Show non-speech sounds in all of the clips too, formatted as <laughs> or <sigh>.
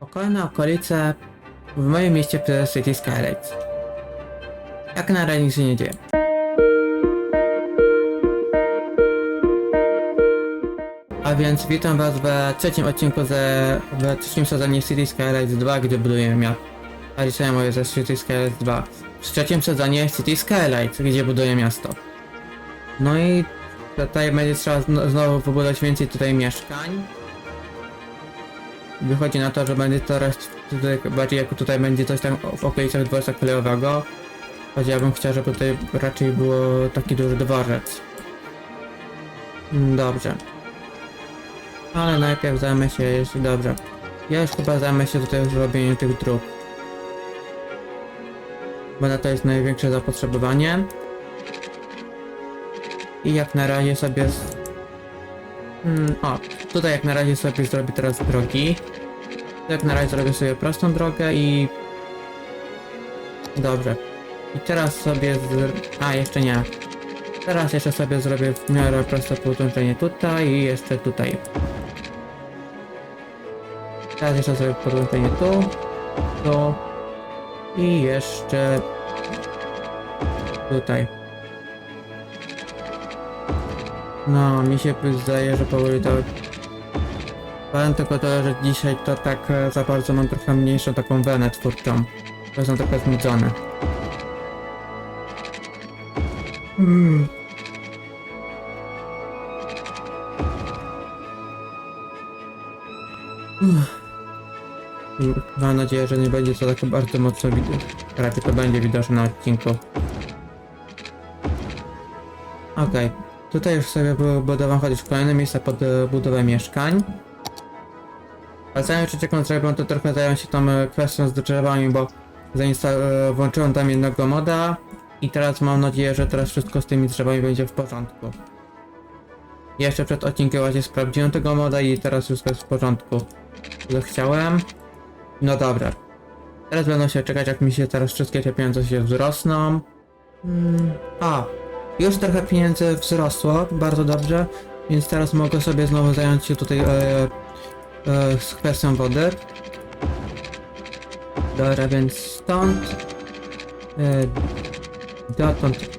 Okolne okolice w moim mieście to City Skylights. Jak na razie nic się nie dzieje. A więc witam was w trzecim odcinku ze, w trzecim sezonie City Skylights 2, gdzie budujemy miasto. A dzisiaj moje ze City Skylights 2. W trzecim sezonie City Skylights, gdzie buduję miasto. No i tutaj będzie trzeba zno- znowu wybudować więcej tutaj mieszkań. Wychodzi na to, że będzie teraz tutaj, bardziej jak tutaj będzie coś tam w okolicach dworca kolejowego. Choć ja bym chciał, żeby tutaj raczej było taki duży dworzec. Mm, Dobrze. Ale najpierw zajmę się, jeśli dobrze. Ja już chyba zajmę się tutaj zrobieniem tych dróg. Bo na to jest największe zapotrzebowanie. I jak na razie sobie... z- Mm, o, tutaj jak na razie sobie zrobię teraz drogi. Jak na razie zrobię sobie prostą drogę i... Dobrze. I teraz sobie z... A, jeszcze nie. Teraz jeszcze sobie zrobię w miarę proste podłączenie tutaj i jeszcze tutaj. Teraz jeszcze sobie podłączenie tu, tu i jeszcze tutaj. No, mi się zdaje, że powoli to... Powiem tylko to, że dzisiaj to tak e, za bardzo mam trochę mniejszą taką wenę twórczą. To są trochę znudzone. Mm. Uff. Mam nadzieję, że nie będzie to tak bardzo mocno widać. Raczej to będzie widoczne na odcinku. Okej, tutaj już sobie bu- budowałem chociaż kolejne miejsca pod e, budowę mieszkań. Ale zanim trzecią zrobią, to trochę zająłem się tą e, kwestią z drzewami, bo e, włączyłem tam jednego moda i teraz mam nadzieję, że teraz wszystko z tymi drzewami będzie w porządku. Jeszcze przed odcinkiem właśnie sprawdziłem tego moda i teraz wszystko jest w porządku. Chciałem. No dobra. Teraz będą się czekać, jak mi się teraz wszystkie te pieniądze się wzrosną. Mm, a, już trochę pieniędzy wzrosło, bardzo dobrze, więc teraz mogę sobie znowu zająć się tutaj e, e, z kwestią wody. Dobra, więc stąd e, dotąd.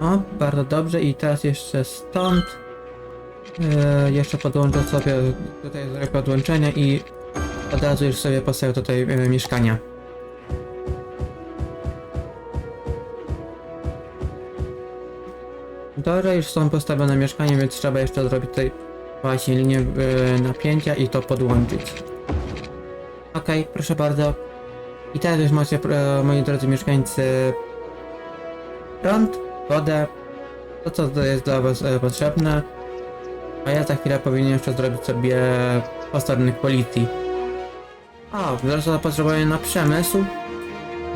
O, bardzo dobrze i teraz jeszcze stąd e, jeszcze podłączę sobie tutaj zrobię podłączenie i od razu już sobie postawię tutaj e, mieszkania. Dobra, już są postawione mieszkania, więc trzeba jeszcze zrobić tutaj właśnie linię e, napięcia i to podłączyć. Okej, proszę bardzo. I teraz już macie, e, moi drodzy mieszkańcy, prąd, wodę, to co jest dla was e, potrzebne. A ja za chwilę powinien jeszcze zrobić sobie posterunek policji. A, wzrasta zapotrzebowanie na przemysł,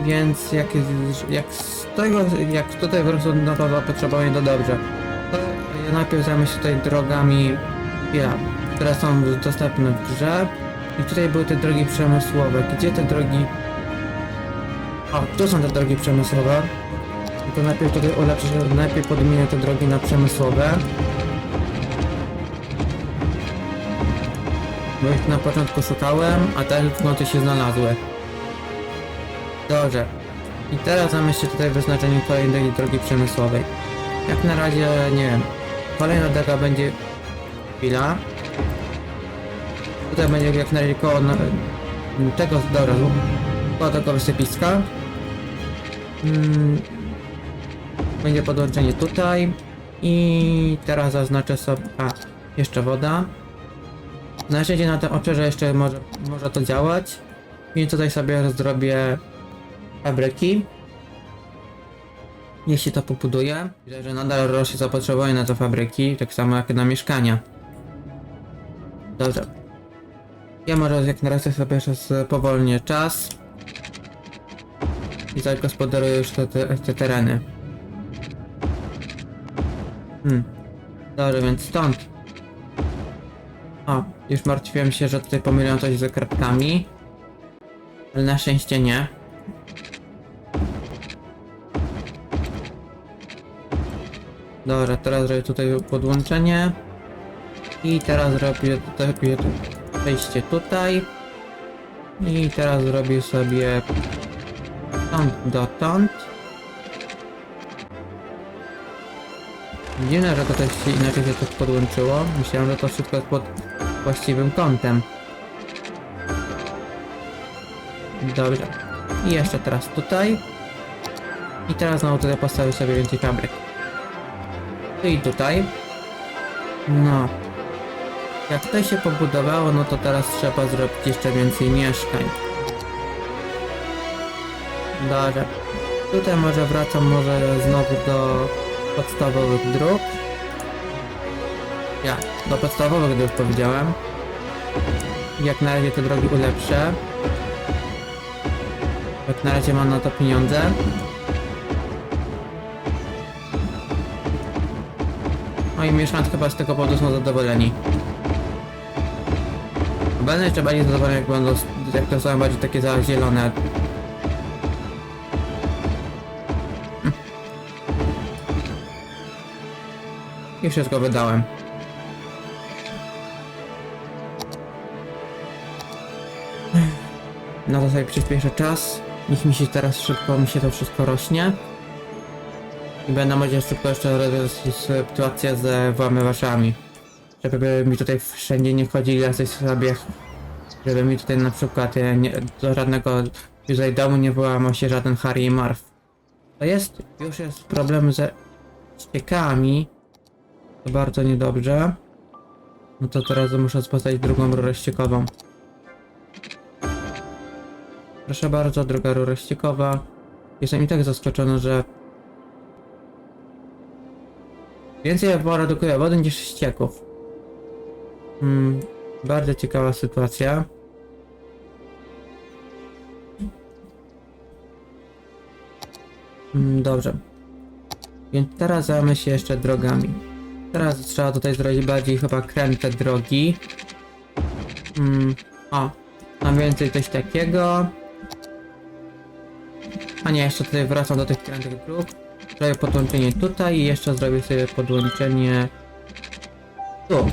więc jak, jak z tego, jak tutaj wzrosło na to zapotrzebowanie, to dobrze. To ja najpierw zajmę się tutaj drogami, ja, które są dostępne w grze. I tutaj były te drogi przemysłowe. Gdzie te drogi... O, tu są te drogi przemysłowe. To najpierw tutaj ulepszę, najpierw podmienię te drogi na przemysłowe. Bo ich na początku szukałem, a teraz w się znalazły. Dobrze. I teraz jeszcze tutaj wyznaczenie kolejnej drogi przemysłowej. Jak na razie, nie wiem. Kolejna droga będzie... Chwila. Tutaj będzie jak na razie koło na, tego, dobra, koło tego wysypiska. Mm, będzie podłączenie tutaj. I teraz zaznaczę sobie... A, jeszcze woda. Na szczęście na tym obszarze jeszcze może, może to działać. Więc tutaj sobie zrobię fabryki. Jeśli to pobuduję, widzę, że nadal rośnie zapotrzebowanie na te fabryki, tak samo jak na mieszkania. Dobrze. Ja może jak na razie sobie jeszcze spowolnię czas. I tak gospodaruję już te, te, te tereny. Hmm. Dobrze, więc stąd. O, już martwiłem się, że tutaj pomyliłem coś ze kratkami. Ale na szczęście nie. Dobra, teraz tutaj podłączenie. I teraz robię tutaj Wejście tutaj. I teraz zrobię sobie stąd dotąd. Dziwne, że to też się inaczej się to podłączyło. Myślałem, że to wszystko jest pod właściwym kątem. Dobrze. I jeszcze teraz tutaj. I teraz znowu tutaj postawię sobie więcej fabryk. I tutaj. No. Jak to się pobudowało, no to teraz trzeba zrobić jeszcze więcej mieszkań. Dobrze. Tutaj może wracam może znowu do podstawowych dróg. Ja, do podstawowych dróg powiedziałem. Jak na razie te drogi ulepszę. Jak na razie mam na to pieniądze. No i mieszkańcy chyba z tego powodu są zadowoleni. Będę jeszcze bardziej zadowolony jak będą, jak to są bardziej takie za zielone. <laughs> I wszystko wydałem. No to sobie przyspieszę czas. Niech mi się teraz szybko, mi się to wszystko rośnie. I będę może szybko jeszcze sytuację z włamywaczami. Żeby mi tutaj wszędzie nie wchodzili jacyś sobie. Żeby mi tutaj na przykład e, nie, do żadnego tutaj domu nie włamał się żaden Harry i Marv. To jest, już jest problem ze ściekami. To bardzo niedobrze. No to teraz muszę postawić drugą rurę ściekową. Proszę bardzo, druga rura ściekowa. Jestem i tak zaskoczony, że więcej produkuje wody niż ścieków. Hmm, bardzo ciekawa sytuacja. Hmm, dobrze. Więc teraz zajmę się jeszcze drogami. Teraz trzeba tutaj zrobić bardziej chyba kręte drogi. Hmm, o, mam więcej coś takiego. A nie, jeszcze tutaj wracam do tych krętych dróg. Zrobię podłączenie tutaj i jeszcze zrobię sobie podłączenie tu.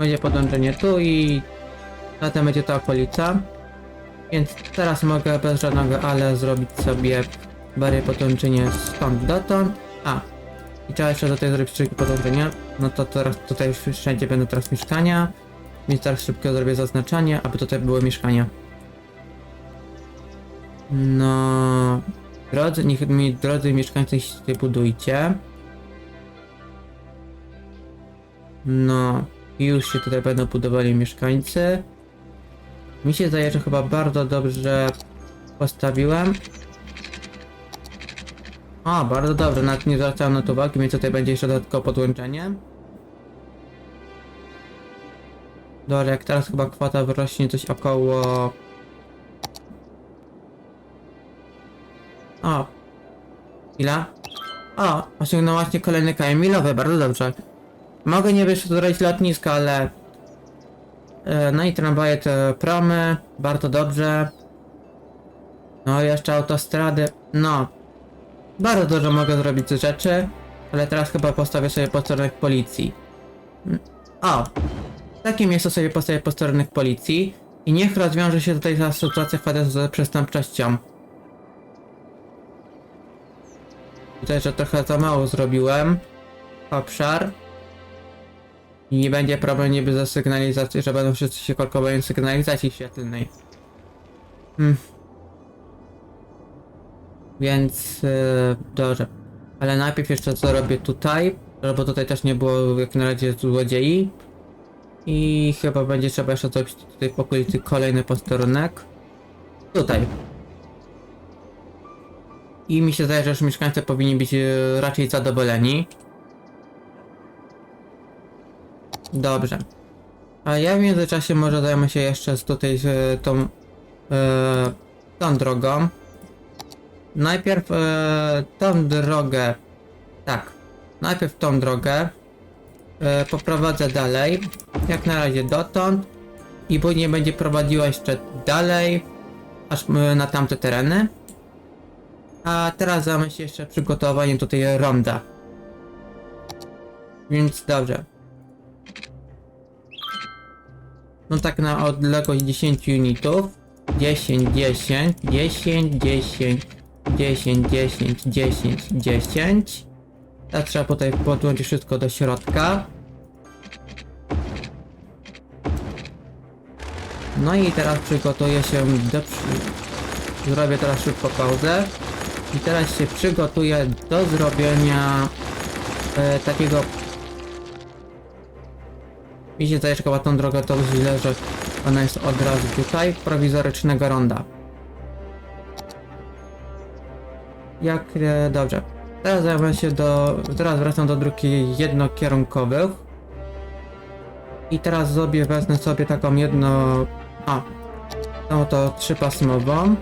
Będzie podłączenie tu i zatem będzie to okolica. Więc teraz mogę bez żadnego ale zrobić sobie bardziej podłączenie stąd dotąd. A, i trzeba jeszcze do tej zrobić szybkie podłączenia. No to teraz tutaj wszędzie będą teraz mieszkania. Więc teraz szybko zrobię zaznaczanie, aby tutaj były mieszkania. No, drodzy, niech mi drodzy mieszkańcy się tutaj budujcie. No, już się tutaj będą budowali mieszkańcy. Mi się zdaje, że chyba bardzo dobrze postawiłem. O, bardzo dobrze, nawet nie zwracałem na to uwagi, więc tutaj będzie jeszcze dodatkowe podłączenie. Dobra, jak teraz chyba kwota wyrośnie coś około O. Ile? O, osiągnął właśnie kolejny KM milowy, bardzo dobrze. Mogę nie zrobić lotniska, ale... E, no i tramwaje te promy, bardzo dobrze. No jeszcze autostrady, no. Bardzo dużo mogę zrobić z rzeczy, ale teraz chyba postawię sobie posterunek policji. Mm, O! W takim miejscu sobie postawię posterunek policji i niech rozwiąże się tutaj ta sytuacja w z przestępczością. Tutaj, że trochę za mało zrobiłem. Obszar. I nie będzie problem niby za sygnalizację, że będą wszyscy się korkowali sygnalizacji świetlnej. Hmm. Więc... Yy, dobrze. Ale najpierw jeszcze co robię tutaj, bo tutaj też nie było jak na razie złodziei. I chyba będzie trzeba jeszcze zrobić tutaj po okolicy kolejny posterunek. Tutaj. I mi się zdaje, że już mieszkańcy powinni być e, raczej zadowoleni. Dobrze. A ja w międzyczasie może zajmę się jeszcze z tutaj z tą, e, tą drogą. Najpierw e, tą drogę, tak, najpierw tą drogę e, poprowadzę dalej, jak na razie dotąd i później będzie prowadziła jeszcze dalej, aż e, na tamte tereny. A teraz zajmę się jeszcze przygotowaniem tutaj ronda. Więc dobrze. No tak na odległość 10 unitów. 10, 10, 10, 10, 10, 10, 10, 10. Teraz trzeba tutaj podłączyć wszystko do środka. No i teraz przygotuję się do... Zrobię teraz szybko pauzę. I teraz się przygotuję do zrobienia e, takiego... Mi się zdaje, że chyba tą drogę to źle, że ona jest od razu tutaj, prowizorycznego ronda. Jak... E, dobrze. Teraz zajmę się do... Teraz wracam do dróg jednokierunkowych. I teraz zrobię, wezmę sobie taką jedno... A, no to trzypasmową.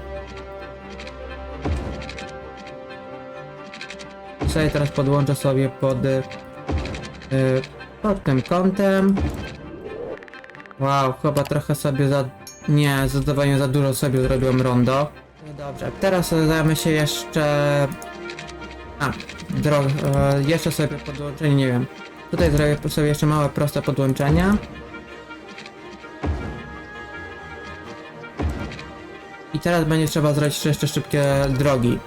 Sobie teraz podłączę sobie pod... y, pod tym kątem. Wow, chyba trochę sobie za... Nie, zdecydowanie za dużo sobie zrobiłem rondo. No Dobrze, teraz zajmę się jeszcze... A, drog... E, jeszcze sobie podłączenie, nie wiem. Tutaj zrobię sobie jeszcze małe, proste podłączenia. I teraz będzie trzeba zrobić jeszcze szybkie drogi.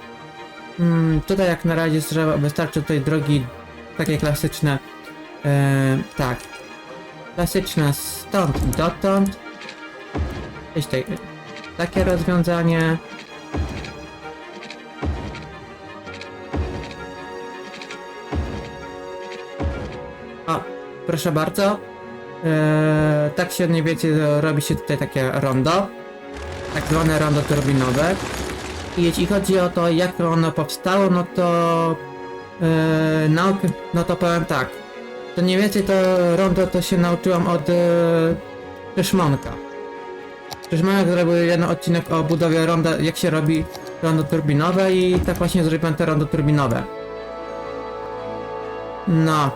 Mm, tutaj jak na razie wystarczy tutaj drogi takie klasyczne. E, tak. Klasyczne stąd dotąd. Tutaj takie rozwiązanie. O, proszę bardzo. E, tak się mniej więcej robi się tutaj takie rondo. Tak zwane rondo turbinowe. I jeśli chodzi o to, jak ono powstało, no to yy, nauk, no to powiem tak. To mniej więcej to rondo to się nauczyłam od yy, Szyszmonka. Zrobił jeden odcinek o budowie ronda, jak się robi rondo turbinowe i tak właśnie zrobiłem te rondo turbinowe. No.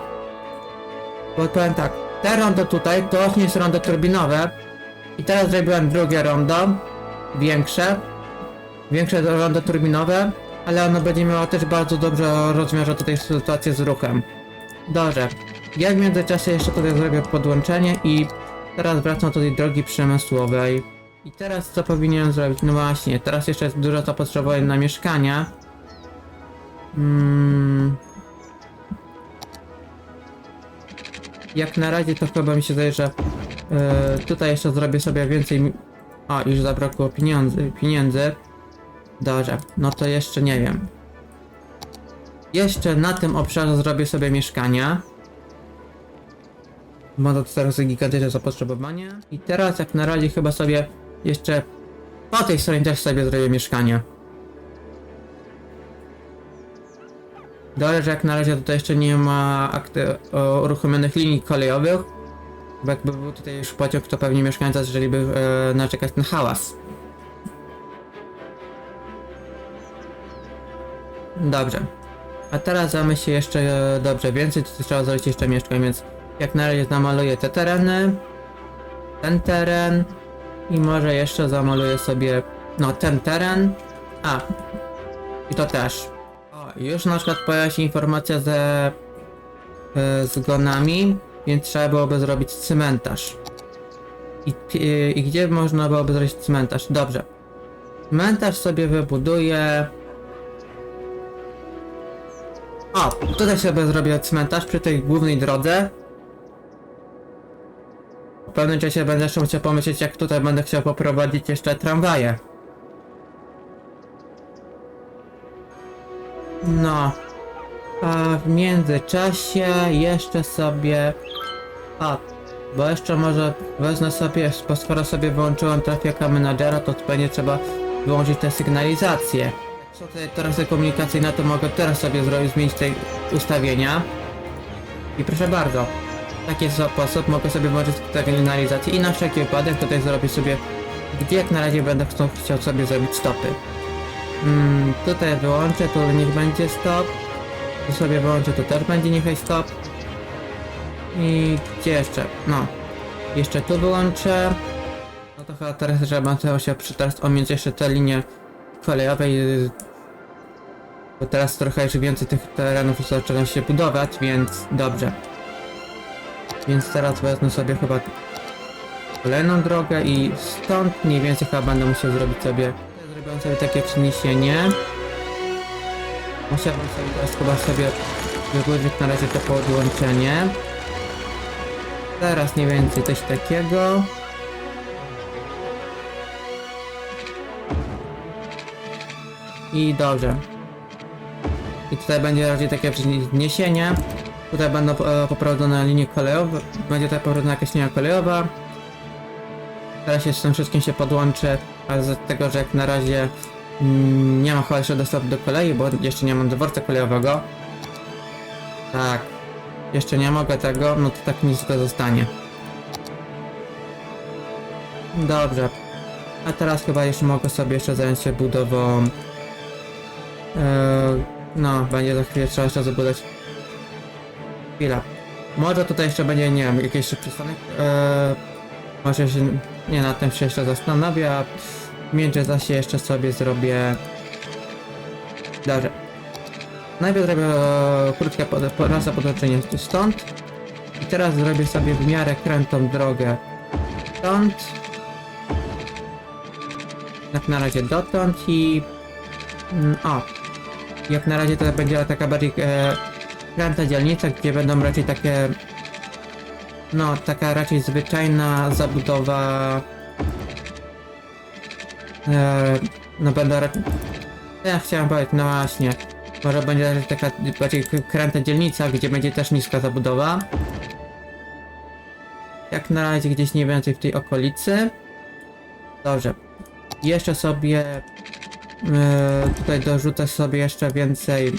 Bo powiem tak, te rondo tutaj to właśnie jest rondo turbinowe i teraz zrobiłem drugie rondo, większe, większe rondo turbinowe, ale ono będzie miało też bardzo dobrze rozwiąże tutaj sytuację z ruchem. Dobrze, ja w międzyczasie jeszcze tutaj zrobię podłączenie i teraz wracam do tej drogi przemysłowej. I teraz co powinienem zrobić? No właśnie, teraz jeszcze jest dużo zapotrzebowań na mieszkania. Mm. Jak na razie to chyba mi się zdaje, że e, tutaj jeszcze zrobię sobie więcej... A, już zabrakło pieniędzy. pieniędzy. Dobrze, no to jeszcze nie wiem. Jeszcze na tym obszarze zrobię sobie mieszkania. Ma to teraz gigantyczne zapotrzebowanie. I teraz jak na razie chyba sobie jeszcze po tej stronie też sobie zrobię mieszkania. Dobrze, że jak na razie tutaj jeszcze nie ma uruchomionych linii kolejowych. Bo jakby był tutaj już pociąg, to pewnie mieszkańcy zaczęliby e, naczekać na hałas. Dobrze. A teraz zamy się jeszcze e, dobrze więcej, to trzeba zrobić jeszcze mieszkań, więc jak na razie zamaluję te tereny, ten teren i może jeszcze zamaluję sobie, no ten teren, a i to też. O, już na przykład pojawia się informacja ze e, zgonami, więc trzeba byłoby zrobić cmentarz. I, i, gdzie można byłoby zrobić cmentarz? Dobrze. Cmentarz sobie wybuduję o, tutaj sobie zrobię cmentarz przy tej głównej drodze. Pewnym czasie będę jeszcze musiał pomyśleć, jak tutaj będę chciał poprowadzić jeszcze tramwaje. No. A w międzyczasie jeszcze sobie... A, bo jeszcze może wezmę sobie, bo skoro sobie wyłączyłem trafiaka menadżera, to będzie trzeba wyłączyć te sygnalizacje. Co tutaj teraz komunikacyjne, to mogę teraz sobie zrobić, zmienić te ustawienia. I proszę bardzo, taki sposób mogę sobie włączyć te sygnalizacje i na wszelki wypadek tutaj zrobić sobie, gdzie jak na razie będę chciał sobie zrobić stopy. Mm, tutaj wyłączę, tu niech będzie stop. Tu sobie wyłączę, tu też będzie niechaj stop. I gdzie jeszcze? No. Jeszcze tu wyłączę. No to chyba teraz trzeba było się przy- teraz omieć jeszcze te linie kolejowej. y, Bo teraz trochę jeszcze więcej tych terenów zaczyna się budować, więc dobrze. Więc teraz wezmę sobie chyba kolejną drogę i stąd mniej więcej chyba będę musiał zrobić sobie zrobiłem sobie takie przeniesienie musiałbym sobie teraz chyba sobie wygłosić na razie to podłączenie. Teraz mniej więcej coś takiego. I dobrze. I tutaj będzie raczej takie przeniesienie tutaj będą e, poprowadzone linie kolejowe będzie tutaj poprowadzona jakaś linia kolejowa Teraz się z tym wszystkim się podłączę, a z tego, że jak na razie mm, nie mam chyba jeszcze dostępu do kolei, bo jeszcze nie mam dworca kolejowego. Tak. Jeszcze nie mogę tego, no to tak nic to zostanie. Dobrze. A teraz chyba jeszcze mogę sobie jeszcze zająć się budową... Eee, no, będzie za chwilę trzeba jeszcze zabudować... Chwila. Może tutaj jeszcze będzie, nie wiem, jakiś jeszcze przystanek? Eee, może się nie na tym się jeszcze zastanowię, a w międzyczasie jeszcze sobie zrobię... Dobrze. Najpierw zrobię e, krótkie pod, po, raz podłączenie stąd. I teraz zrobię sobie w miarę krętą drogę stąd. Jak na razie dotąd i... mm, O! Jak na razie to będzie taka bardziej e, kręta dzielnica, gdzie będą raczej takie no, taka raczej zwyczajna zabudowa. E, no będę raczej. Ja chciałem powiedzieć, no właśnie. Może będzie taka bardziej kręta dzielnica, gdzie będzie też niska zabudowa. Jak na razie gdzieś nie więcej w tej okolicy. Dobrze. Jeszcze sobie e, tutaj dorzucę sobie jeszcze więcej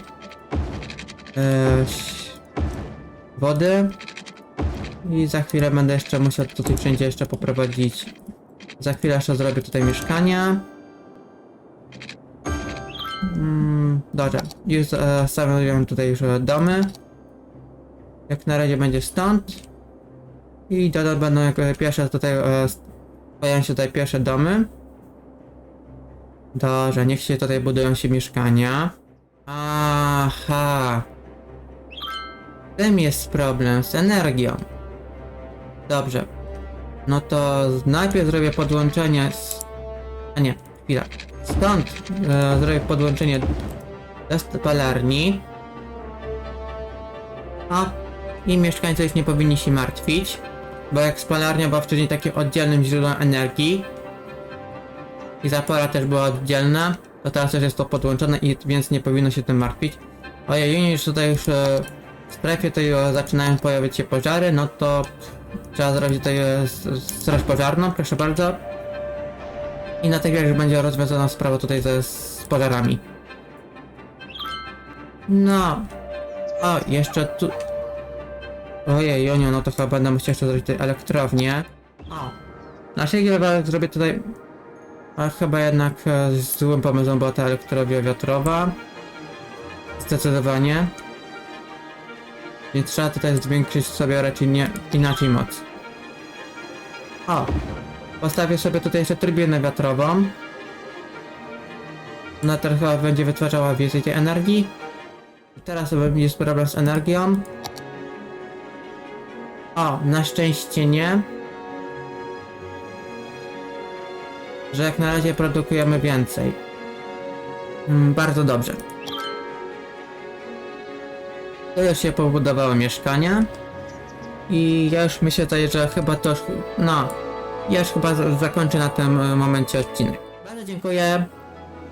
wody. I za chwilę będę jeszcze musiał tutaj wszędzie jeszcze poprowadzić. Za chwilę jeszcze zrobię tutaj mieszkania. Mm, dobra, już e, stawiam tutaj już e, domy. Jak na razie będzie stąd. I dodam będą e, pierwsze tutaj, e, pojawią się tutaj pierwsze domy. Dobrze, niech się tutaj budują się mieszkania. Aha. Tym jest problem z energią. Dobrze. No to najpierw zrobię podłączenie z... A nie, chwila. Stąd e, zrobię podłączenie do spalarni. A i mieszkańcy już nie powinni się martwić, bo jak spalarnia była wcześniej takim oddzielnym źródłem energii i zapora też była oddzielna, to teraz też jest to podłączone i więc nie powinno się tym martwić. Ojej, już tutaj już e, w strefie tutaj e, zaczynają pojawiać się pożary, no to Trzeba zrobić tutaj e, straż pożarną, proszę bardzo. I na tej już będzie rozwiązana sprawa tutaj ze z pożarami. No. O, jeszcze tu... Ojej, Jonio, no to chyba będę musiał jeszcze zrobić tutaj elektrownię. O. Na wszelki wypadek zrobię tutaj... A chyba jednak e, złym pomysłem była ta elektrownia wiatrowa. Zdecydowanie. Więc trzeba tutaj zwiększyć sobie raczej nie inaczej moc. O! Postawię sobie tutaj jeszcze turbinę wiatrową. Ona chyba będzie wytwarzała więcej tej energii. I teraz jest problem z energią. O, na szczęście nie. Że jak na razie produkujemy więcej. Mm, bardzo dobrze. To już się pobudowały mieszkania. I ja już myślę tutaj, że chyba to już, no, ja już chyba zakończę na tym e, momencie odcinek. Bardzo dziękuję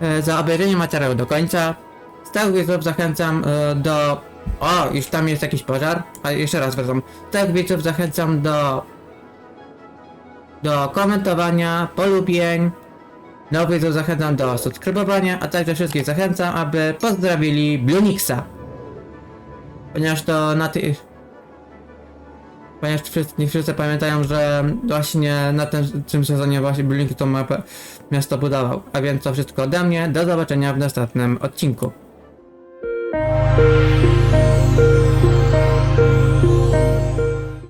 e, za obejrzenie materiału do końca. Tego widzów zachęcam e, do... O, już tam jest jakiś pożar. A jeszcze raz wracam. Tego widzów zachęcam do... Do komentowania, polubień. Nowych widzów zachęcam do subskrybowania, a także wszystkich zachęcam, aby pozdrowili Blunixa ponieważ to na tych ponieważ wszyscy, nie wszyscy pamiętają, że właśnie na tym, tym sezonie właśnie Blink tą mapę miasto budował. A więc to wszystko ode mnie, do zobaczenia w następnym odcinku.